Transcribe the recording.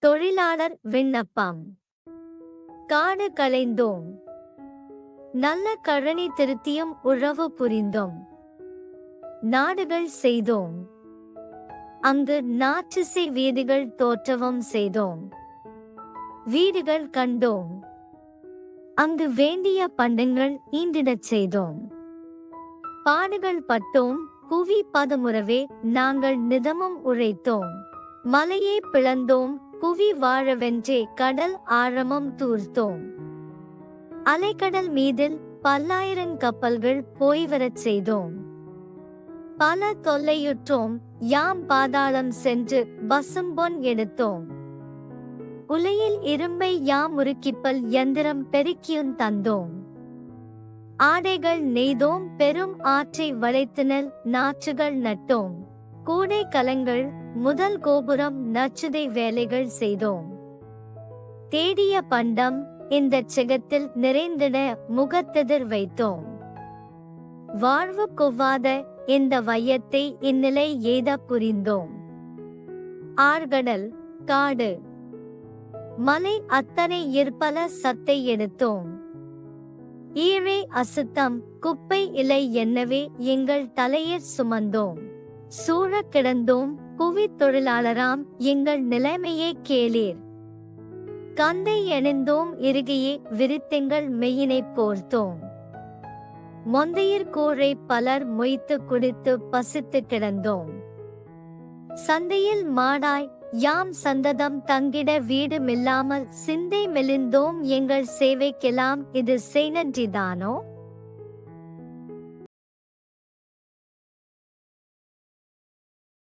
தொழிலாளர் விண்ணப்பம். காடு களைந்தோம் நல்ல கழனி திருத்தியும் உழவு புரிந்தோம். நாடுகள் செய்தோம். அங்கு நாற்றிசை வீடுகள் தோற்றவும் செய்தோம். வீடுகள் கண்டோம். அங்கு வேண்டிய பண்டங்கள் ஈண்டிடச் செய்தோம். பாடுகள் பட்டோம். புவி பதமுறவே நாங்கள் நிதமும் உழைத்தோம் மலையை பிளந்தோம். புவி வாழவென்றே கடல் ஆழமம் தூர்த்தோம். அலைக்கடல் மீதில் பல்லாயிரம் கப்பல்கள் போய்வரச் செய்தோம். பல தொல்லையுற்றோம் யாம் பாதாளம் சென்று பசும்பொன் எடுத்தோம். உலையில் இரும்பை யாம் உருக்கிப்பல் யந்திரம் பெருக்கியும் தந்தோம். ஆடைகள் நெய்தோம் பெரும் ஆற்றை வளைத்தினல் நாற்றுகள் நட்டோம். கூடை கலங்கள் முதல் கோபுரம் நச்சுதை வேலைகள் செய்தோம். தேடிய பண்டம் இந்த செகத்தில் நிறைந்திட முகத்தெதிர் வைத்தோம். வாழ்வு கொவ்வாத இந்த வையத்தை இந்நிலை எய்த புரிந்தோம். ஆர்கடல் காடு. மலை அத்தனை இருப்பல சத்தை எடுத்தோம். ஈழை அசுத்தம் குப்பை இலை என்னவே எங்கள் தலையில் சுமந்தோம். சூழக் கிடந்தோம் புவி தொழிலாளராம் எங்கள் நிலைமையே கேளீர். கந்தை எணிந்தோம் இறுகையே விரித்தெங்கள் மெய்யினை போர்த்தோம். மொந்தையிற் கூரை பலர் மொய்த்து குடித்து பசித்து கிடந்தோம். சந்தையில் மாடாய் யாம் சந்ததம் தங்கிட வீடு மில்லாமல் சிந்தை மெலிந்தோம் எங்கள் சேவைக்கெல்லாம் இது செய்நன்றிதானோ?